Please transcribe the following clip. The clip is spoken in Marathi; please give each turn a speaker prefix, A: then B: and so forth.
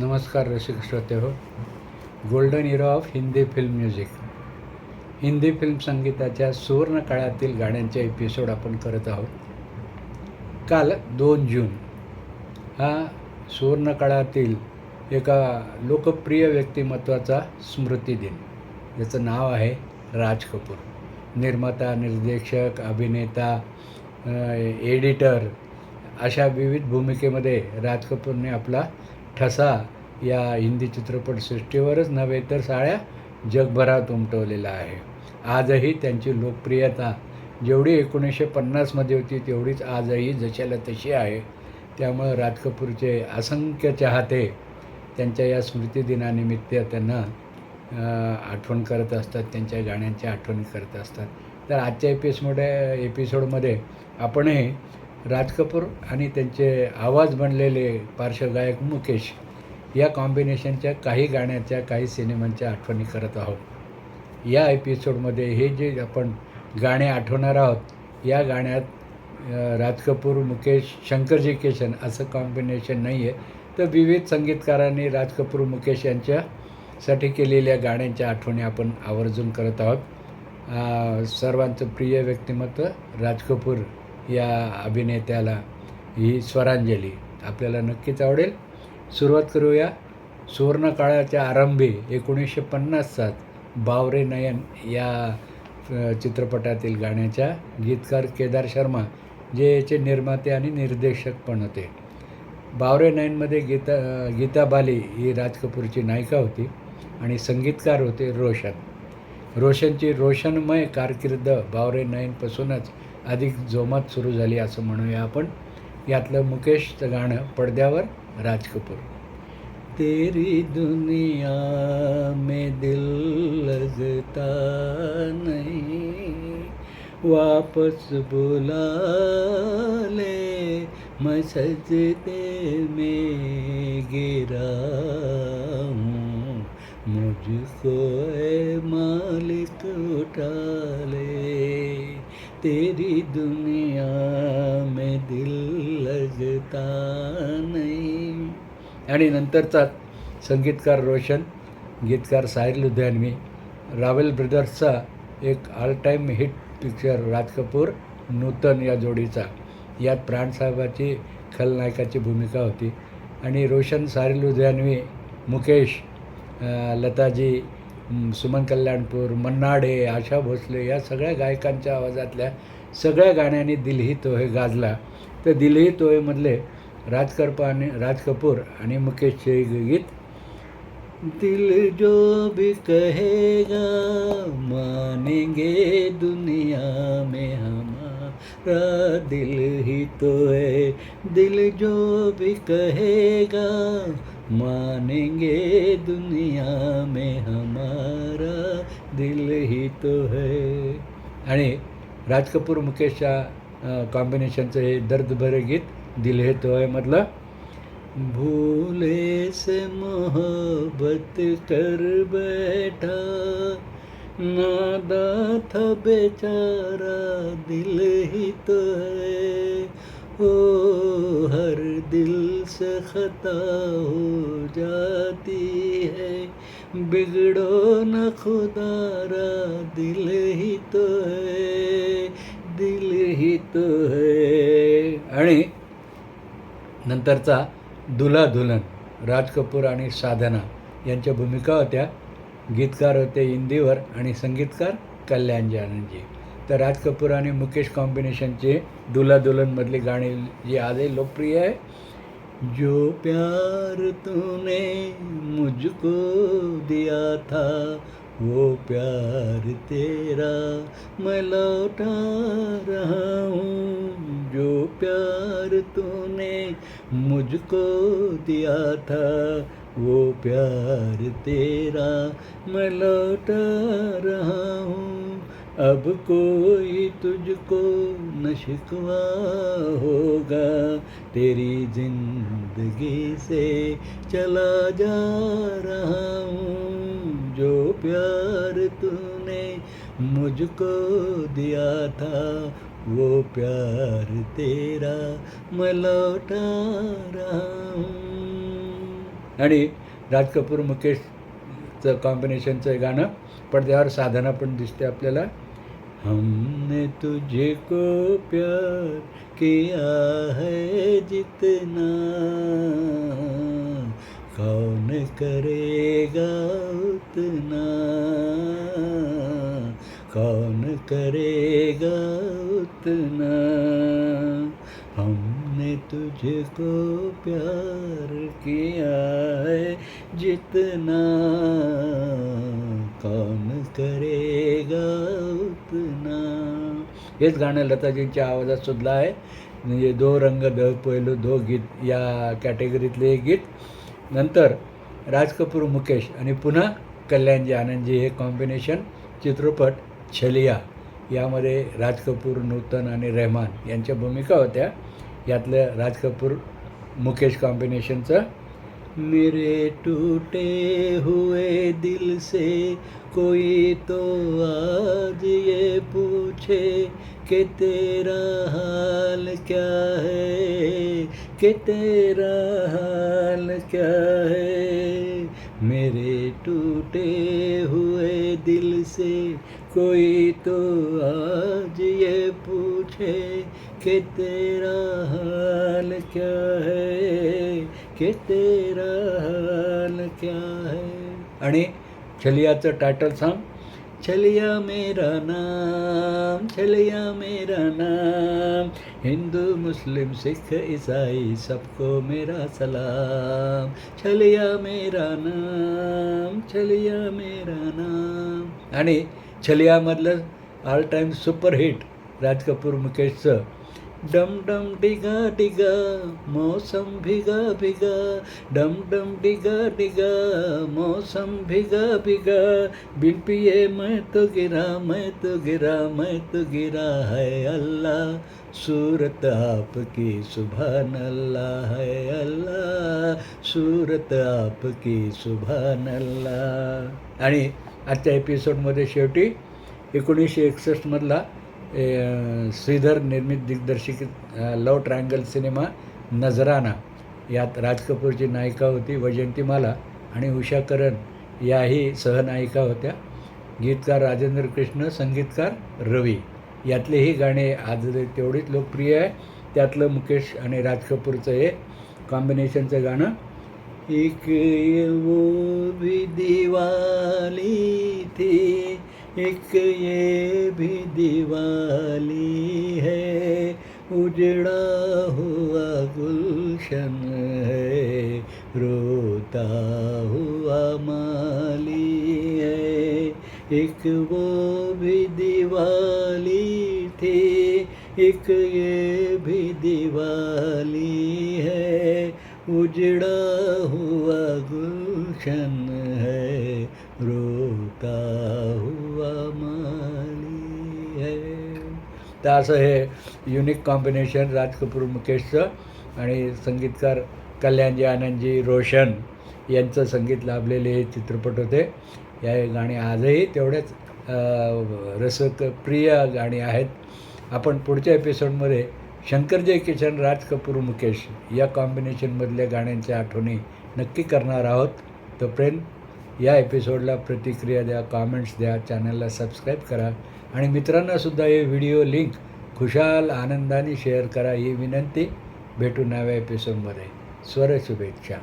A: नमस्कार रसिक श्रोते हो. Golden hero of Hindi film music Hindi film संगीताच्या सुवर्ण काळातील गाण्यांचे एपिसोड आपण करत आहोत. काल दोन जून. हा सुवर्ण काळातील एका लोकप्रिय व्यक्तिमत्वाचा स्मृती दिन. ज्याचं नाव आहे राज कपूर. निर्माता निर्देशक अभिनेता एडिटर अशा विविध भूमिकेमध्ये राज कपूरने आपला ठसा या हिंदी चित्रपटसृष्टीवरच नव्हे तर साळ्या जगभरात उमटवलेला आहे. आजही त्यांची लोकप्रियता जेवढी एकोणीसशे पन्नासमध्ये होती तेवढीच आजही जशाला तशी आहे. त्यामुळं राज कपूरचे असंख्य चाहते त्यांच्या या स्मृतिदिनानिमित्त त्यांना आठवण करत असतात त्यांच्या गाण्यांची आठवण करत असतात. तर आजच्या एपिसोड एपिसोडमध्ये आपणही राज कपूर आणि त्यांचे आवाज बनलेले पार्श्वगायक मुकेश या कॉम्बिनेशनच्या काही गाण्याच्या काही सिनेमांच्या आठवणी करत आहोत. या एपिसोडमध्ये हे जे आपण गाणे आठवणार आहोत या गाण्यात राज कपूर मुकेश शंकरजी केशन असं कॉम्बिनेशन नाही आहे तर विविध संगीतकारांनी राज कपूर मुकेश यांच्यासाठी केलेल्या गाण्यांच्या आठवणी आपण आवर्जून करत आहोत. सर्वांचं प्रिय व्यक्तिमत्व राज कपूर या अभिनेत्याला ही स्वरांजली आपल्याला नक्कीच आवडेल. सुरुवात करूया. सुवर्णकाळाच्या आरंभी एकोणीसशे पन्नास सात बावरे नयन या चित्रपटातील गाण्याच्या गीतकार केदार शर्मा जे याचे निर्माते आणि निर्देशक पण होते. बावरे नयनमध्ये गीता गीता बाली ही राज कपूरची नायिका होती आणि संगीतकार होते रोशन. रोशनची रोशनमय कारकीर्द बावरे नयनपासूनच अधिक जोमात सुरू झाली असं म्हणूया आपण. यातलं मुकेशचं गाणं पडद्यावर राज कपूर. तेरी दुनिया में दिल लगता नहीं वापस बुला ले मैं सजदे में गिरा हूँ मुझको ए मालिक उठा तेरी दुनिया में दिल लगता नहीं। आणि नंतरचा संगीतकार रोशन गीतकार साहिर लुधियानवी रावेल ब्रदर्सचा एक all time hit picture Raj Kapoor Nutan या जोडीचा. यात प्राणसाहेबाची खलनायकाची भूमिका होती. आणि रोशन साहिर लुधियानवी मुकेश लताजी सुमन कल्याणपूर मन्नाडे आशा भोसले या सगळ्या गायकांच्या आवाजातल्या सगळ्या गाण्यांनी दिलही तोहे गाजला. तर दिलही तोहेमधले राज करपा आणि राज कपूर आणि मुकेशचे गीत दिल जो भी कहेगा मानेंगे दुनिया में हमारा दिल ही तो है दिल जो भी कहेगा मानेंगे दुनिया में हमारा दिल ही तो है। आणि राज कपूर मुकेशच्या कॉम्बिनेशनचं हे दर्द भरे गीत दिल हे तो है मधलं भूले से मोहब्बत कर बैठा नादा था बेचारा दिल ही तो है। ओ हर दिल से खता हो जाती है। बिगड़ो न खुदारा दिल ही तो है दिल ही तो है। आणि नंतरचा दुल्हा दुल्हन राज कपूर आणि साधना यांच्या भूमिका होत्या. गीतकार होते हिंदीवर आणि संगीतकार कल्याण जानंदजी तर राज कपूर आणि मुकेश कॉम्बिनेशनचे दुल्हा दुल्हनमधली गाणी जी आजही लोकप्रिय आहे. जो प्यार तूने मुझको दिया था वो प्यार तेरा मैं लौटा रहा हूँ। जो प्यार तूने मुझको दिया था वो प्यार तेरा मैं लौटा रहा हूँ। अब कोई तुझको न शिकवा होगा तेरी जिंदगी से चला जा रहा हूँ जो प्यार तूने मुझको दिया था वो प्यार तेरा मैं लौटा रहा हूँ। आणि राज कपूर मुकेशचं कॉम्बिनेशनचं गाणं पडद्यावर साधना पण दिसते आपल्याला. हमने तुझे को प्यार किया है जितना। कौन करेगा उतना? कौन करेगा उतना? हमने तुझको प्यार किया है जितना। कौन करेगा उतना? हेच गाणं लताजींच्या आवाजात सुद्धा आहे. म्हणजे दो रंग द पहिलो दो गीत या कॅटेगरीतले गीत. नंतर राज कपूर मुकेश आणि पुन्हा कल्याणजी आनंदजी हे कॉम्बिनेशन चित्रपट छलिया यामध्ये राज कपूर नूतन आणि रेहमान यांच्या भूमिका होत्या. यातलं राज कपूर मुकेश कॉम्बिनेशनचं मेरे टूटे हुए दिल से कोई तो आज ये पूछे कि तेरा हाल क्या है कि तेरा हाल क्या है। मेरे टूटे हुए दिल से कोई तो आज ये पूछे कि तेरा हाल क्या है? कि तेरा हाल क्या है? आणि छलियाचं टायटल सांग. छलिया मेरा नाम छलिया मेरा नाम हिंदू मुस्लिम सिख ईसाई सबको मेरा सलाम। छलिया मेरा नाम छलिया मेरा नाम. आणि छलियामधलं all time superhit Raj Kapoor मुकेशचं. डम डम डिगा डिगा मौसम भिगा भिगा. डम डम डिगा डिगा मौसम भिगा भिगा. बिन पिए मैं तो गिरा मैं तो गिरा मैं तो गिरा है अल्लाह. सूरत आपकी सुभान अल्लाह है अल्लाह. सूरत आपकी सुभान अल्लाह आणि आजच्या एपिसोडमध्ये शेवटी एकोणीसशे एकसष्टमधला श्रीधर निर्मित दिग्दर्शित लव ट्रायंगल सिनेमा नजराना. यात राज कपूरची नायिका होती वैजंतीमाला आणि उषा करण याही सहनायिका होत्या. गीतकार राजेंद्र कृष्ण संगीतकार रवी. यातलेही गाणे आज तेवढीच लोकप्रिय आहे. त्यातलं मुकेश आणि राज कपूरचं हे कॉम्बिनेशनचं गाणं एक ये वो भी दिवाली थी, एक ये भी दिवाली है। उजड़ा हुआ गुलशन है, रोता हुआ माली है। एक वो भी दिवाली थी, एक ये भी दिवाली है। उजड़ा हुआ गुलशन है रोता हुआ माली है। तर असं हे युनिक कॉम्बिनेशन राज कपूर मुकेशचं आणि संगीतकार कल्याणजी आनंदजी रोशन यांचं संगीत लाभलेले हे चित्रपट होते. या गाणी आजही तेवढेच रसकप्रिय गाणी आहेत. आपण पुढच्या एपिसोडमध्ये शंकर जय किशन राज कपूर मुकेश या कॉम्बिनेशनमधल्या गाण्यांच्या आठवणी नक्की करणार आहोत. तोपर्यंत या एपिसोडला प्रतिक्रिया द्या कॉमेंट्स द्या चॅनलला सबस्क्राईब करा आणि मित्रांनासुद्धा हे व्हिडिओ लिंक खुशाल आनंदाने शेअर करा ही विनंती. भेटू नव्या एपिसोडमध्ये स्वर शुभेच्छा